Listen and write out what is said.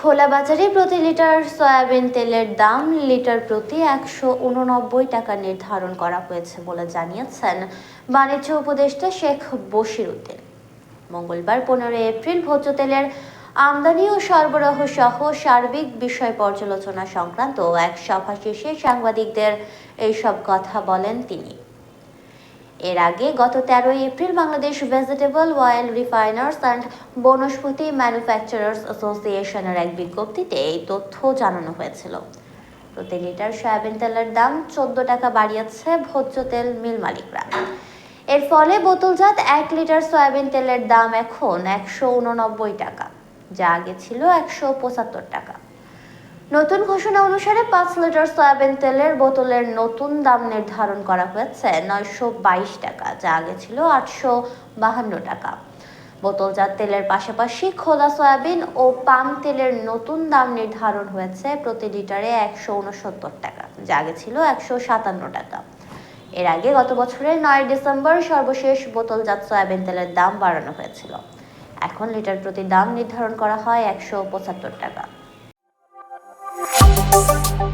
খোলা বাজারে প্রতি লিটার সয়াবিন তেলের দাম লিটার প্রতি একশো উননব্বই টাকা নির্ধারণ করা হয়েছে বলে জানিয়েছেন বাণিজ্য উপদেষ্টা শেখ বশির উদ্দিন মঙ্গলবার পনেরোই এপ্রিল ভোজ্য তেলের আমদানি ও সরবরাহ সহ সার্বিক বিষয় পর্যালোচনা সংক্রান্ত এক সভা শেষে সাংবাদিকদের এইসব কথা বলেন তিনি। এর আগে গত তেরোই April Bangladesh vegetable oil refiners and Vanaspati manufacturers অ্যাসোসিয়েশনের এক বিজ্ঞপ্তিতে এই তথ্য জানানো হয়েছিল। প্রতি লিটার সয়াবিন তেলের দাম চোদ্দ টাকা বাড়িয়েছে ভোজ্য তেল মিল মালিকরা। এর ফলে বোতলজাত এক লিটার সয়াবিন তেলের দাম এখন একশো উননব্বই টাকা, যা আগে ছিল একশো পঁচাত্তর টাকা। নতুন ঘোষণা অনুসারে পাঁচ লিটার সয়াবিন তেলের বোতলের নতুন দাম নির্ধারণ করা হয়েছে নয়শো বাইশ টাকা, যা আগে ছিল আটশো বাহান্ন টাকা। বোতলজাত তেলের পাশাপাশি খোলা সয়াবিন ও পাম তেলের নতুন দাম নির্ধারণ হয়েছে প্রতি লিটারে একশো উনসত্তর টাকা, যা আগে ছিল একশো সাতান্ন টাকা। এর আগে গত বছরের নয় ডিসেম্বর সর্বশেষ বোতলজাত সয়াবিন তেলের দাম বাড়ানো হয়েছিল। এখন লিটার প্রতি দাম নির্ধারণ করা হয় একশো পঁচাত্তর টাকা। Bye.